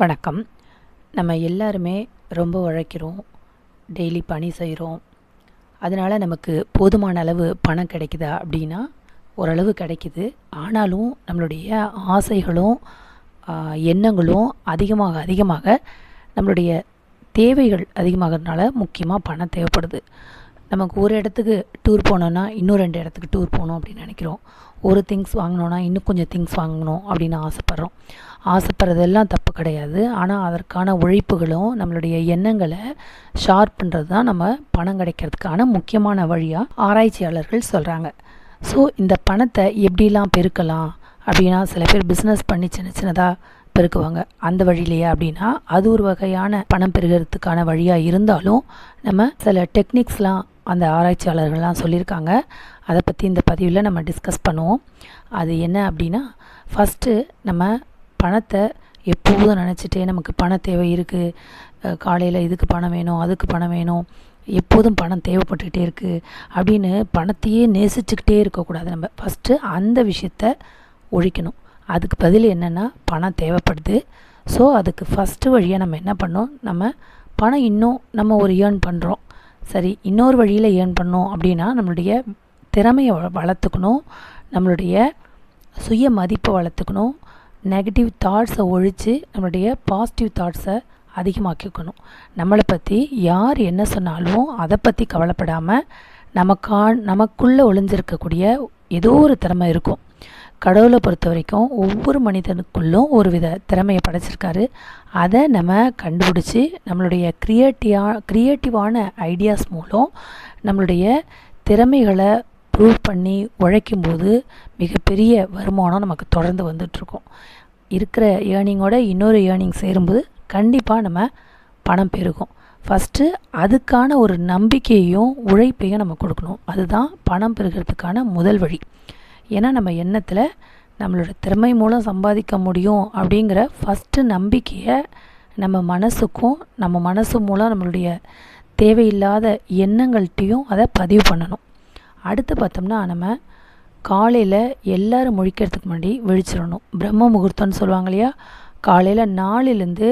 வணக்கம். நம்ம எல்லாருமே ரொம்ப உழைக்கிறோம். டெய்லி பணி செய்கிறோம் அதனால் நமக்கு போதுமான அளவு பணம் கிடைக்குதா அப்படின்னா ஓரளவு கிடைக்குது. ஆனாலும் நம்மளுடைய ஆசைகளும் எண்ணங்களும் அதிகமாக அதிகமாக நம்மளுடைய தேவைகள் அதிகமாகறதுனால முக்கியமாக பணம் தேவைப்படுது. நமக்கு ஒரு இடத்துக்கு டூர் போனோன்னா இன்னும் ரெண்டு இடத்துக்கு டூர் போகணும் அப்படின்னு நினைக்கிறோம். ஒரு திங்ஸ் வாங்கினோன்னா இன்னும் கொஞ்சம் திங்ஸ் வாங்கணும் அப்படின்னு ஆசைப்பட்றோம். ஆசைப்படுறதெல்லாம் தப்பு கிடையாது. ஆனால் அதற்கான உழைப்புகளும் நம்மளுடைய எண்ணங்களை ஷார்ப் பண்ணுறது தான் நம்ம பணம் கிடைக்கிறதுக்கான முக்கியமான வழியாக ஆராய்ச்சியாளர்கள் சொல்கிறாங்க ஸோ இந்த பணத்தை எப்படிலாம் பெருக்கலாம் அப்படின்னா சில பேர் பிஸ்னஸ் பண்ணி சின்ன சின்னதாக பெருக்குவாங்க. அந்த வழியிலேயே அப்படின்னா அது ஒரு வகையான பணம் பெருகிறதுக்கான வழியாக இருந்தாலும் நம்ம சில டெக்னிக்ஸ்லாம் அந்த ஆராய்ச்சியாளர்கள்லாம் சொல்லியிருக்காங்க. அதை பற்றி இந்த பதிவில் நம்ம டிஸ்கஸ் பண்ணுவோம். அது என்ன அப்படின்னா ஃபஸ்ட்டு நம்ம பணத்தை எப்போதும் நினச்சிட்டே நமக்கு பண தேவை இருக்குது காலையில் இதுக்கு பணம் வேணும் அதுக்கு பணம் வேணும். எப்போதும் பணம் தேவைப்பட்டுக்கிட்டே இருக்குது அப்படின்னு பணத்தையே நேசிச்சுக்கிட்டே இருக்கக்கூடாது. நம்ம ஃபஸ்ட்டு அந்த விஷயத்த ஒழிக்கணும். அதுக்கு பதில் என்னென்னா பணம் தேவைப்படுது. ஸோ அதுக்கு ஃபஸ்ட்டு வழியாக நம்ம என்ன பண்ணோம்? நம்ம பணம் இன்னும் நம்ம ஒரு ஏர்ன் பண்ணுறோம் சரி இன்னொரு வழியில் ஏர்ன் பண்ணோம் அப்படின்னா நம்மளுடைய திறமையை வ- வளர்த்துக்கணும். நம்மளுடைய சுய மதிப்பை வளர்த்துக்கணும். நெகட்டிவ் தாட்ஸை ஒழித்து நம்மளுடைய பாசிட்டிவ் தாட்ஸை அதிகமாக்கிக்கணும். நம்மளை பற்றி யார் என்ன சொன்னாலும் அதை பற்றி கவலைப்படாமல் நமக்கா நமக்குள்ளே ஒளிஞ்சிருக்கக்கூடிய ஏதோ ஒரு திறமை இருக்கும். கடவுளை பொறுத்த வரைக்கும் ஒவ்வொரு மனிதனுக்குள்ளும் ஒரு வித திறமையை படைச்சிருக்காரு. அதை நம்ம கண்டுபிடிச்சி நம்மளுடைய க்ரியேட்டிவா க்ரியேட்டிவான ஐடியாஸ் மூலம் நம்மளுடைய திறமைகளை ப்ரூவ் பண்ணி உழைக்கும்போது மிகப்பெரிய வருமானம் நமக்கு தொடர்ந்து வந்துட்டுருக்கோம். இருக்கிற ஏர்னிங்கோட இன்னொரு ஏர்னிங் சேரும்போது கண்டிப்பாக நம்ம பணம் பெருகும். ஃபஸ்ட்டு அதுக்கான ஒரு நம்பிக்கையையும் உழைப்பையும் நம்ம கொடுக்கணும். அதுதான் பணம் பெருகிறதுக்கான முதல் வழி. ஏன்னா நம்ம எண்ணத்தில் நம்மளோட திறமை மூலம் சம்பாதிக்க முடியும் அப்படிங்கிற ஃபஸ்ட்டு நம்பிக்கையை நம்ம மனசுக்கும் நம்ம மனசு மூலம் நம்மளுடைய தேவையில்லாத எண்ணங்கள்கிட்டையும் அதை பதிவு பண்ணணும். அடுத்து பார்த்தோம்னா நம்ம காலையில் எல்லோரும் முழிக்கிறதுக்கு முன்னாடி விழிச்சிடணும். பிரம்ம முகூர்த்தம்னு சொல்லுவாங்க இல்லையா? காலையில் நாலுலேருந்து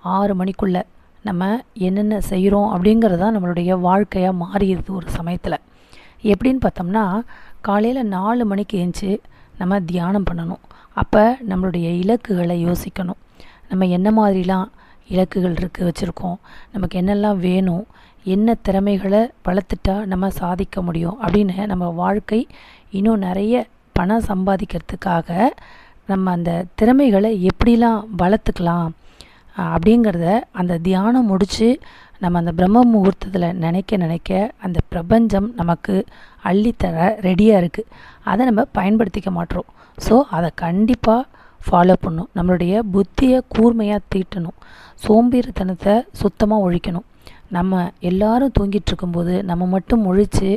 ஆறு மணிக்குள்ளே நம்ம என்னென்ன செய்கிறோம் அப்படிங்கிறது தான் நம்மளுடைய வாழ்க்கையாக மாறிடுது ஒரு சமயத்தில். எப்படின்னு பார்த்தோம்னா காலையில் நாலு மணிக்கு ஏஞ்சி நம்ம தியானம் பண்ணணும். அப்போ நம்மளுடைய இலக்குகளை யோசிக்கணும். நம்ம என்ன மாதிரிலாம் இலக்குகள் இருக்குது வச்சுருக்கோம். நமக்கு என்னெல்லாம் வேணும் என்ன திறமைகளை வளர்த்துட்டா நம்ம சாதிக்க முடியும் அப்படின்னு நம்ம வாழ்க்கை இன்னும் நிறைய பணம் சம்பாதிக்கிறதுக்காக நம்ம அந்த திறமைகளை எப்படிலாம் வளர்த்துக்கலாம் அப்படிங்கிறத அந்த தியானம் முடித்து நம்ம அந்த பிரம்ம முகூர்த்தத்தில் நினைக்க நினைக்க அந்த பிரபஞ்சம் நமக்கு அள்ளித்தர ரெடியாக இருக்குது அதை நம்ம பயன்படுத்திக்க மாட்டோம். ஸோ அதை கண்டிப்பாக ஃபாலோ பண்ணும் நம்மளுடைய புத்தியை கூர்மையாக தீட்டணும். சோம்பேறித்தனத்தை சுத்தமாக ஒழிக்கணும். நம்ம எல்லாரும் தூங்கிட்டு இருக்கும்போது நம்ம மட்டும் ஒழித்து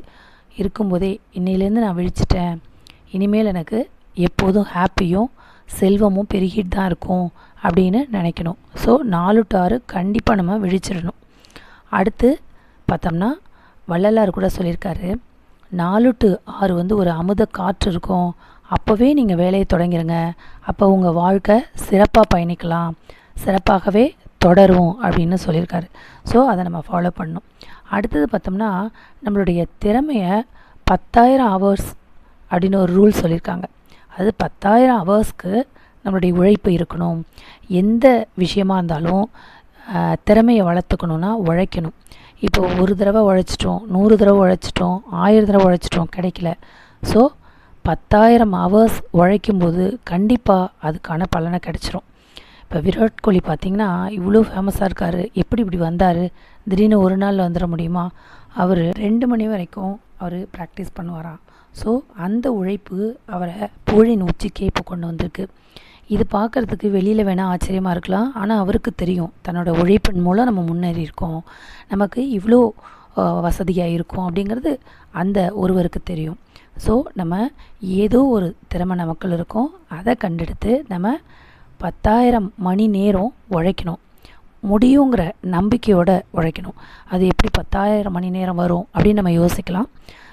இருக்கும்போதே இன்னையிலேருந்து நான் விழிச்சிட்டேன். இனிமேல் எனக்கு எப்போதும் ஹாப்பியும் செல்வமும் பெருகிட்டு தான் இருக்கும். அப்படின்னு நினைக்கணும். ஸோ நாலு டு ஆறு கண்டிப்பாக நம்ம விழிச்சிடணும். அடுத்து பார்த்தோம்னா வள்ளலார் கூட சொல்லியிருக்காரு நாலு டு ஆறு வந்து ஒரு அமுத காற்று இருக்கும். அப்போவே நீங்கள் வேலையை தொடங்கிருங்க. அப்போ உங்கள் வாழ்க்கை சிறப்பாக பயணிக்கலாம். சிறப்பாகவே தொடரும் அப்படின்னு சொல்லியிருக்காரு. ஸோ அதை நம்ம ஃபாலோ பண்ணணும். அடுத்தது பார்த்தோம்னா நம்மளுடைய திறமையை பத்தாயிரம் ஹவர்ஸ் அப்படின்னு ஒரு ரூல் சொல்லியிருக்காங்க. அது பத்தாயிரம் ஹவர்ஸ்க்கு நம்மளுடைய உழைப்பு இருக்கணும். எந்த விஷயமா இருந்தாலும் திறமையை வளர்த்துக்கணுன்னா உழைக்கணும். இப்போ ஒரு தடவை உழைச்சிட்டோம் நூறு தடவை உழைச்சிட்டோம் ஆயிரம் தடவை உழைச்சிட்டோம் கிடைக்கல. ஸோ பத்தாயிரம் ஹவர்ஸ் உழைக்கும்போது கண்டிப்பாக அதுக்கான பலனை கிடைச்சிரும். இப்போ விராட் கோலி பார்த்தீங்கன்னா இவ்வளோ ஃபேமஸாக இருக்கார். எப்படி இப்படி வந்தார்? திடீர்னு ஒரு நாளில் வந்துட முடியுமா? அவர் ரெண்டு மணி வரைக்கும் அவர் ப்ராக்டிஸ் பண்ணுவாராம். ஸோ அந்த உழைப்பு அவரை புகழின் உச்சிக்கே இப்போ கொண்டு வந்திருக்கு. இது பார்க்குறதுக்கு வெளியில் வேணால் ஆச்சரியமாக இருக்கலாம். ஆனால் அவருக்கு தெரியும். தன்னோட உழைப்பின் மூலம் நம்ம முன்னேறி இருக்கோம். நமக்கு இவ்வளோ வசதியாக இருக்கும் அப்படிங்கிறது அந்த ஒருவருக்கு தெரியும். ஸோ நம்ம ஏதோ ஒரு திறமை நமக்குள் இருக்கும். அதை கண்டெடுத்து நம்ம பத்தாயிரம் மணி நேரம் உழைக்கணும். முடியுங்கிற நம்பிக்கையோட உழைக்கணும். அது எப்படி பத்தாயிரம் மணி நேரம் வரும் அப்படின்னு நம்ம யோசிக்கலாம்.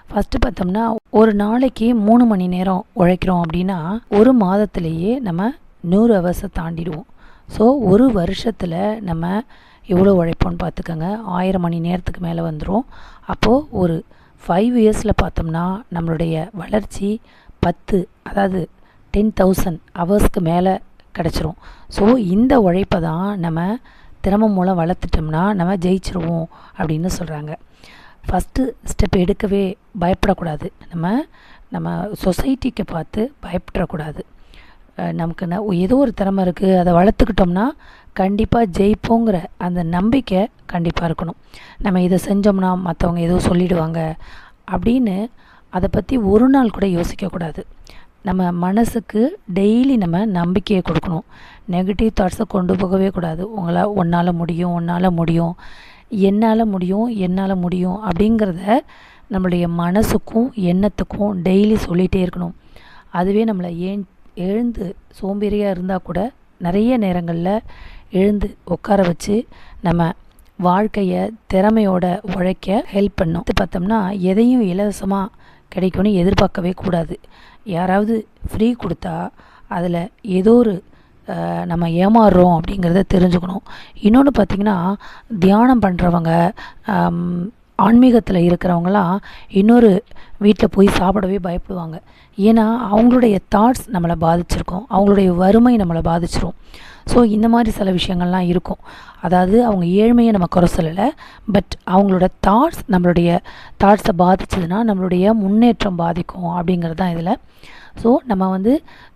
ஃபஸ்ட்டு பார்த்தோம்னா ஒரு நாளைக்கு மூணு மணி நேரம் உழைக்கிறோம் அப்படின்னா ஒரு மாதத்திலேயே நம்ம நூறு ஹவர்ஸை தாண்டிடுவோம். ஸோ ஒரு வருஷத்தில் நம்ம எவ்வளோ உழைப்போம்னு பார்த்துக்கோங்க. ஆயிரம் மணி நேரத்துக்கு மேலே வந்துடும் அப்போது ஒரு ஃபைவ் இயர்ஸில் பார்த்தோம்னா நம்மளுடைய வளர்ச்சி பத்து அதாவது டென் தௌசண்ட் ஹவர்ஸ்க்கு மேலே கிடச்சிரும். ஸோ இந்த உழைப்பை தான் நம்ம திறமை மூலம் வளர்த்துட்டோம்னா நம்ம ஜெயிச்சிருவோம் அப்படின்னு சொல்கிறாங்க ஃபஸ்ட்டு ஸ்டெப் எடுக்கவே பயப்படக்கூடாது. நம்ம நம்ம சொசைட்டிக்கு பார்த்து பயப்படக்கூடாது. நமக்கு ந ஏதோ ஒரு திறமை இருக்குது அதை வளர்த்துக்கிட்டோம்னா கண்டிப்பாக ஜெயிப்போங்கிற அந்த நம்பிக்கை கண்டிப்பாக இருக்கணும். நம்ம இதை செஞ்சோம்னா மற்றவங்க ஏதோ சொல்லிடுவாங்க அப்படின்னு அதை பற்றி ஒரு நாள் கூட யோசிக்கக்கூடாது நம்ம மனசுக்கு டெய்லி நம்ம நம்பிக்கையை கொடுக்கணும். நெகட்டிவ் தாட்ஸை கொண்டு போகவே கூடாது. உங்களால் உன்னால் முடியும் உன்னால் முடியும் என்னால் முடியும் என்னால் முடியும் அப்படிங்கிறத நம்மளுடைய மனசுக்கும் எண்ணத்துக்கும் டெய்லி சொல்லிகிட்டே இருக்கணும். அதுவே நம்மளை ஏன் எழுந்து சோம்பேறியாக இருந்தால் கூட நிறைய நேரங்களில் எழுந்து உட்கார வச்சு நம்ம வாழ்க்கையை திறமையோட உழைக்க ஹெல்ப் பண்ணும். இது பார்த்தோம்னா எதையும் இலவசமாக கிடைக்கும்னு எதிர்பார்க்கவே கூடாது. யாராவது ஃப்ரீ கொடுத்தா அதில் ஏதோ ஒரு நம்ம ஏமாறுறோம் அப்படிங்கிறத தெரிஞ்சுக்கணும். இன்னொன்று பார்த்திங்கன்னா தியானம் பண்ணுறவங்க ஆன்மீகத்தில் இருக்கிறவங்களாம் இன்னொரு வீட்டில் போய் சாப்பிடவே பயப்படுவாங்க. ஏன்னா அவங்களுடைய தாட்ஸ் நம்மளை பாதிச்சிருக்கோம். அவங்களுடைய வறுமை நம்மளை பாதிச்சிரும். ஸோ இந்த மாதிரி சில விஷயங்கள்லாம் இருக்கும். அதாவது அவங்க ஏழ்மையை நம்ம குறை சொல்லலை. பட் அவங்களோட தாட்ஸ் நம்மளுடைய தாட்ஸை பாதிச்சதுன்னா நம்மளுடைய முன்னேற்றம் பாதிக்கும் அப்படிங்கிறது தான் இதில். ஸோ நம்ம வந்து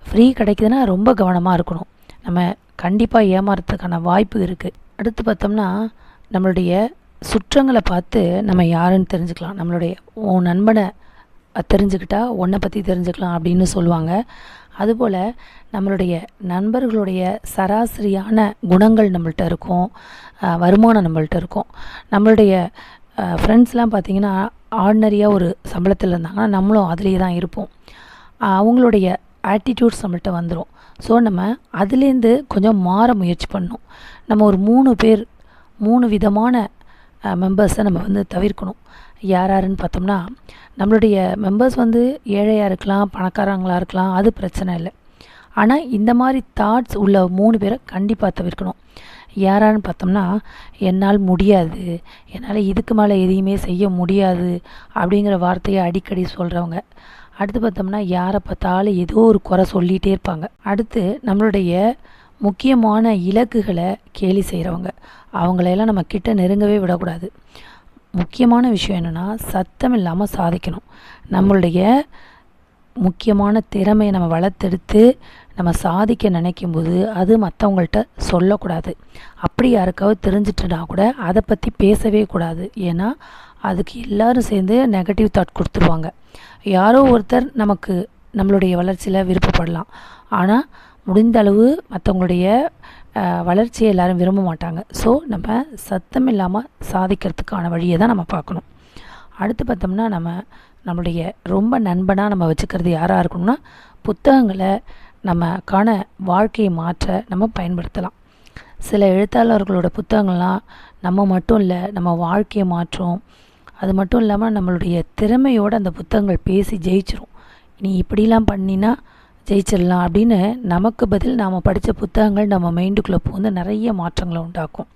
ஃப்ரீ கிடைக்குதுன்னா ரொம்ப கவனமாக இருக்கணும். நம்ம கண்டிப்பாக ஏமாறதுக்கான வாய்ப்பு இருக்குது அடுத்து பார்த்தோம்னா நம்மளுடைய சுற்றங்களை பார்த்து நம்ம யாருன்னு தெரிஞ்சுக்கலாம். நம்மளுடைய உன் நண்பனை தெரிஞ்சுக்கிட்டா உன்னை பற்றி தெரிஞ்சுக்கலாம் அப்படின்னு சொல்லுவாங்க. அதுபோல் நம்மளுடைய நண்பர்களுடைய சராசரியான குணங்கள் நம்மள்ட்ட இருக்கும். வருமானம் நம்மள்ட்ட இருக்கும். நம்மளுடைய ஃப்ரெண்ட்ஸ்லாம் பார்த்திங்கன்னா ஆர்டினரியாக ஒரு சம்பளத்தில் இருந்தாங்கன்னா நம்மளும் அதிலே தான் இருப்போம். அவங்களுடைய ஆட்டிடியூட்ஸ் நம்மள்ட்ட வந்துடும் ஸோ நம்ம அதுலேருந்து கொஞ்சம் மாற முயற்சி பண்ணணும். நம்ம ஒரு மூணு பேர் மூணு விதமான மெம்பர்ஸை நம்ம வந்து தவிர்க்கணும். யார் யாருன்னு பார்த்தோம்னா நம்மளுடைய மெம்பர்ஸ் வந்து ஏழையாக இருக்கலாம் பணக்காரங்களாக இருக்கலாம் அது பிரச்சனை இல்லை. ஆனால் இந்த மாதிரி தாட்ஸ் உள்ள மூணு பேரை கண்டிப்பாக தவிர்க்கணும். யாரான்னு பார்த்தோம்னா என்னால் முடியாது. என்னால் இதுக்கு மேலே எதையுமே செய்ய முடியாது. அப்படிங்கிற வார்த்தையை அடிக்கடி சொல்கிறவங்க அடுத்து பார்த்தோம்னா யாரை பார்த்தாலும் ஏதோ ஒரு குறை சொல்லிகிட்டே இருப்பாங்க. அடுத்து நம்மளுடைய முக்கியமான இலக்குகளை கேலி செய்கிறவங்க அவங்களையெல்லாம் நம்ம கிட்ட நெருங்கவே விடக்கூடாது. முக்கியமான விஷயம் என்னென்னா சத்தம் இல்லாமல் சாதிக்கணும். நம்மளுடைய முக்கியமான திறமையை நம்ம வளர்த்தெடுத்து நம்ம சாதிக்க நினைக்கும்போது அது மற்றவங்கள்ட்ட சொல்லக்கூடாது. அப்படி யாருக்காவது தெரிஞ்சிட்டுனா கூட அதை பற்றி பேசவே கூடாது. ஏன்னா அதுக்கு எல்லோரும் சேர்ந்து நெகட்டிவ் தாட் கொடுத்துருவாங்க. யாரோ ஒருத்தர் நமக்கு நம்மளுடைய வளர்ச்சியில் விருப்பப்படலாம். ஆனால் முடிந்தளவு மற்றவங்களுடைய வளர்ச்சியை எல்லாரும் விரும்ப மாட்டாங்க. ஸோ நம்ம சத்தம் இல்லாமல் சாதிக்கிறதுக்கான வழியை தான் நம்ம பார்க்கணும். அடுத்து பார்த்தோம்னா நம்ம நம்மளுடைய ரொம்ப நண்பனாக நம்ம வச்சுக்கிறது யாராக இருக்கணும்னா புத்தகங்களை நம்மக்கான வாழ்க்கையை மாற்ற நம்ம பயன்படுத்தலாம். சில எழுத்தாளர்களோட புத்தகங்கள்லாம் நம்ம மட்டும் இல்லை நம்ம வாழ்க்கையை மாற்றும். அது மட்டும் இல்லாமல் நம்மளுடைய திறமையோடு அந்த புத்தகங்கள் பேசி ஜெயிச்சிரும். நீ இப்படிலாம் பண்ணினா ஜெயிச்சிடலாம் அப்படின்னு நமக்கு பதில் நாம் படித்த புத்தகங்கள் நம்ம மைண்டுக்குள்ளே புகுந்து நிறைய மாற்றங்களை உண்டாக்கும்.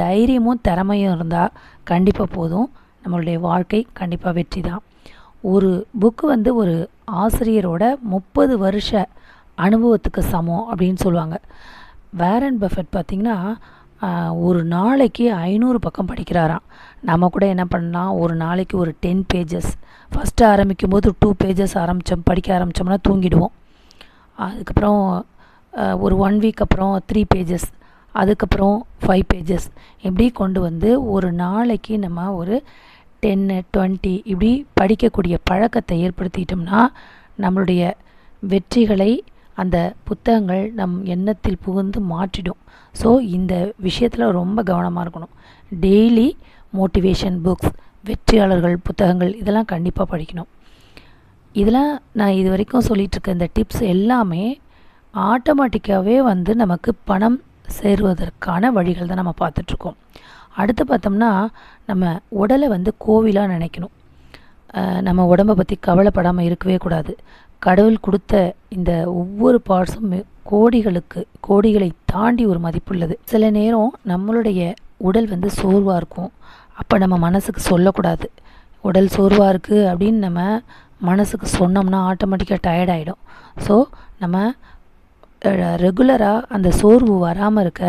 தைரியமும் திறமையும் இருந்தால் கண்டிப்பாக போதும். நம்மளுடைய வாழ்க்கை கண்டிப்பாக வெற்றி தான் ஒரு புக்கு வந்து ஒரு ஆசிரியரோட முப்பது வருஷ அனுபவத்துக்கு சமம் அப்படின்னு சொல்லுவாங்க. வேரன் பஃபெட் பார்த்திங்கன்னா ஒரு நாளைக்கு ஐநூறு பக்கம் படிக்கிறாராம். நம்ம கூட என்ன பண்ணலாம்? ஒரு நாளைக்கு ஒரு டென் பேஜஸ் ஃபஸ்ட்டு ஆரம்பிக்கும் போது டூ பேஜஸ் ஆரம்பித்தோம் படிக்க ஆரம்பித்தோம்னா தூங்கிடுவோம். அதுக்கப்புறம் ஒரு ஒன் வீக் அப்புறம் த்ரீ பேஜஸ் அதுக்கப்புறம் ஃபைவ் பேஜஸ் இப்படி கொண்டு வந்து ஒரு நாளைக்கு நம்ம ஒரு டென்னு டுவெண்ட்டி இப்படி படிக்கக்கூடிய பழக்கத்தை ஏற்படுத்திட்டோம்னா நம்மளுடைய வெற்றிகளை அந்த புத்தகங்கள் நம் எண்ணத்தில் புகுந்து மாற்றிடும். ஸோ இந்த விஷயத்தில் ரொம்ப கவனமாக இருக்கணும். டெய்லி மோட்டிவேஷன் புக்ஸ் வெற்றியாளர்கள் புத்தகங்கள் இதெல்லாம் கண்டிப்பாக படிக்கணும். இதெல்லாம் நான் இது வரைக்கும் சொல்லிகிட்ருக்க இருக்க இந்த டிப்ஸ் எல்லாமே ஆட்டோமேட்டிக்காகவே வந்து நமக்கு பணம் சேருவதற்கான வழிகள் தான் நம்ம பார்த்துட்ருக்கோம். அடுத்து பார்த்தோம்னா நம்ம உடலை வந்து கோவிலாக நினைக்கணும். நம்ம உடம்பை பற்றி கவலைப்படாமல் இருக்கவே கூடாது. கடவுள் கொடுத்த இந்த ஒவ்வொரு பார்ட்ஸும் கோடிகளுக்கு கோடிகளை தாண்டி ஒரு மதிப்புள்ளது சில நேரம் நம்மளுடைய உடல் வந்து சோர்வாக இருக்கும். அப்போ நம்ம மனசுக்கு சொல்லக்கூடாது. உடல் சோர்வாக இருக்குது அப்படின்னு நம்ம மனசுக்கு சொன்னோம்னா ஆட்டோமேட்டிக்காக டயர்ட் ஆகிடும் ஸோ நம்ம ரெகுலராக அந்த சோர்வு வராமல் இருக்க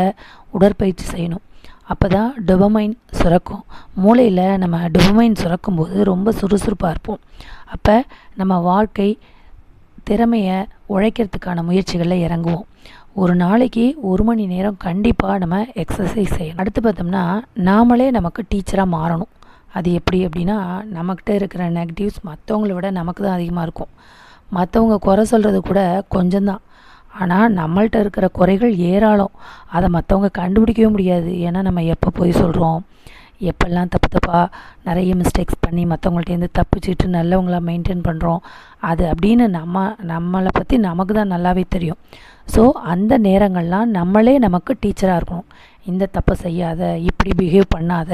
உடற்பயிற்சி செய்யணும். அப்போ தான் டொபமைன் சுரக்கும். மூளையில் நம்ம டொபமைன் சுரக்கும் போது ரொம்ப சுறுசுறுப்பாக இருப்போம். அப்போ நம்ம வாழ்க்கை திறமையை உழைக்கிறதுக்கான முயற்சிகளில் இறங்குவோம். ஒரு நாளைக்கு ஒரு மணி நேரம் கண்டிப்பாக நம்ம எக்ஸசைஸ் செய்யணும். அடுத்து பார்த்தோம்னா நாமளே நமக்கு டீச்சராக மாறணும். அது எப்படி அப்படின்னா நம்மக்கிட்ட இருக்கிற நெகட்டிவ்ஸ் மற்றவங்கள விட நமக்கு தான் அதிகமாக இருக்கும். மற்றவங்க குறை சொல்கிறது கூட கொஞ்சம்தான் ஆனால் நம்மள்கிட்ட இருக்கிற குறைகள் ஏராளம். அதை மற்றவங்க கண்டுபிடிக்கவே முடியாது. ஏன்னா நம்ம எப்போ போய் சொல்கிறோம் எப்பெல்லாம் தப்பு தப்பாக நிறைய மிஸ்டேக்ஸ் பண்ணி மற்றவங்கள்ட்டேருந்து தப்பிச்சிட்டு நல்லவங்களா மெயின்டைன் பண்ணுறோம் அது அப்படின்னு நம்ம நம்மளை பற்றி நமக்கு தான் நல்லாவே தெரியும். ஸோ அந்த நேரங்கள்லாம் நம்மளே நமக்கு டீச்சராக இருக்கணும். இந்த தப்பை செய்யாத இப்படி பிஹேவ் பண்ணாத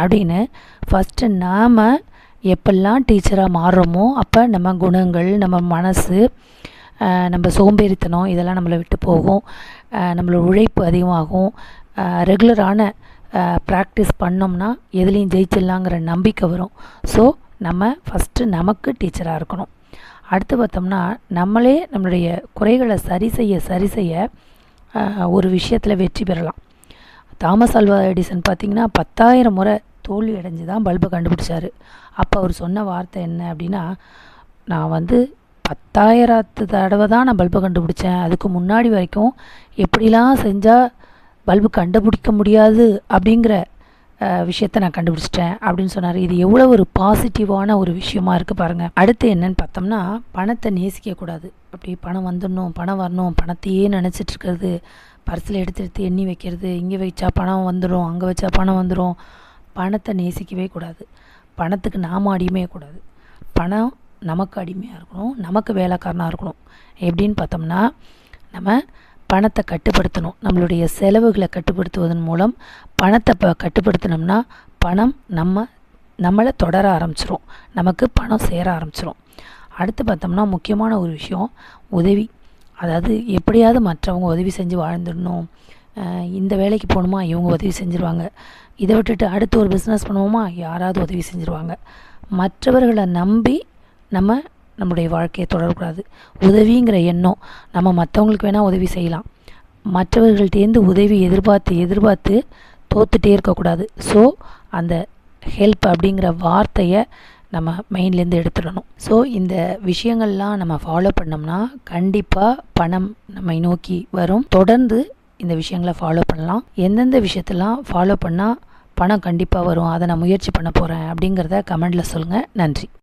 அப்படின்னு ஃபஸ்ட்டு நாம் எப்பெல்லாம் டீச்சராக மாறுறோமோ அப்போ நம்ம குணங்கள் நம்ம மனசு நம்ம சோம்பேறித்தனம் இதெல்லாம் நம்மளை விட்டு போகும். நம்மளோட உழைப்பு அதிகமாகும். ரெகுலரான ப்ராக்டிஸ் பண்ணோம்னா எதுலேயும் ஜெயிச்சிடலாங்கிற நம்பிக்கை வரும். ஸோ நம்ம ஃபஸ்ட்டு நமக்கு டீச்சராக இருக்கணும். அடுத்து பார்த்தோம்னா நம்மளே நம்மளுடைய குறைகளை சரி செய்ய சரி செய்ய ஒரு விஷயத்தில் வெற்றி பெறலாம். தாமஸ் அல்வா எடிசன் பார்த்திங்கன்னா பத்தாயிரம் முறை தோல்வி அடைஞ்சு தான் பல்பை கண்டுபிடிச்சார். அப்போ அவர் சொன்ன வார்த்தை என்ன அப்படின்னா நான் வந்து பத்தாயிரத்து தடவை தான் நான் பல்பை கண்டுபிடிச்சேன். அதுக்கு முன்னாடி வரைக்கும் எப்படிலாம் செஞ்சால் பல்பு கண்டுபிடிக்க முடியாது அப்படிங்கிற விஷயத்த நான் கண்டுபிடிச்சிட்டேன் அப்படின்னு சொன்னார். இது எவ்வளோ ஒரு பாசிட்டிவான ஒரு விஷயமா இருக்குது பாருங்கள் அடுத்து என்னன்னு பார்த்தோம்னா பணத்தை நேசிக்கக்கூடாது அப்படி பணம் வந்துடணும் பணம் வரணும் பணத்தையே நினச்சிட்ருக்கிறது பர்ஸில் எடுத்து எடுத்து எண்ணி வைக்கிறது இங்கே வச்சா பணம் வந்துடும் அங்கே வச்சா பணம் வந்துடும் பணத்தை நேசிக்கவே கூடாது. பணத்துக்கு நாம் அடிமையே கூடாது. பணம் நமக்கு அடிமையாக இருக்கணும் நமக்கு வேலைக்காரனாக இருக்கணும். எப்படின்னு பார்த்தோம்னா நம்ம பணத்தை கட்டுப்படுத்தணும். நம்மளுடைய செலவுகளை கட்டுப்படுத்துவதன் மூலம் பணத்தை இப்போ கட்டுப்படுத்தினோம்னா பணம் நம்ம நம்மளை தொடர ஆரம்பிச்சிரும். நமக்கு பணம் சேர ஆரம்பிச்சிரும். அடுத்து பார்த்தோம்னா முக்கியமான ஒரு விஷயம் உதவி. அதாவது எப்படியாவது மற்றவங்க உதவி செஞ்சு வாழ்ந்துடணும். இந்த வேலைக்கு போகணுமா? இவங்க உதவி செஞ்சுருவாங்க. இதை விட்டுட்டு அடுத்து ஒரு பிஸ்னஸ் பண்ணுவோமா? யாராவது உதவி செஞ்சுருவாங்க. மற்றவர்களை நம்பி நம்ம நம்முடைய வாழ்க்கையை தொடரக்கூடாது. உதவிங்கிற எண்ணம் நம்ம மற்றவங்களுக்கு வேணால் உதவி செய்யலாம். மற்றவர்கள்ட்டேருந்து உதவி எதிர்பார்த்து எதிர்பார்த்து தோத்துட்டே இருக்கக்கூடாது. ஸோ அந்த ஹெல்ப் அப்படிங்கிற வார்த்தையை நம்ம மெயின்லேருந்து எடுத்துடணும். ஸோ இந்த விஷயங்கள்லாம் நம்ம ஃபாலோ பண்ணோம்னா கண்டிப்பாக பணம் நம்மை நோக்கி வரும். தொடர்ந்து இந்த விஷயங்களை ஃபாலோ பண்ணலாம். எந்தெந்த விஷயத்தெல்லாம் ஃபாலோ பண்ணால் பணம் கண்டிப்பாக வரும் அதை நான் முயற்சி பண்ண போகிறேன் அப்படிங்கிறத கமெண்டில் சொல்லுங்கள் நன்றி.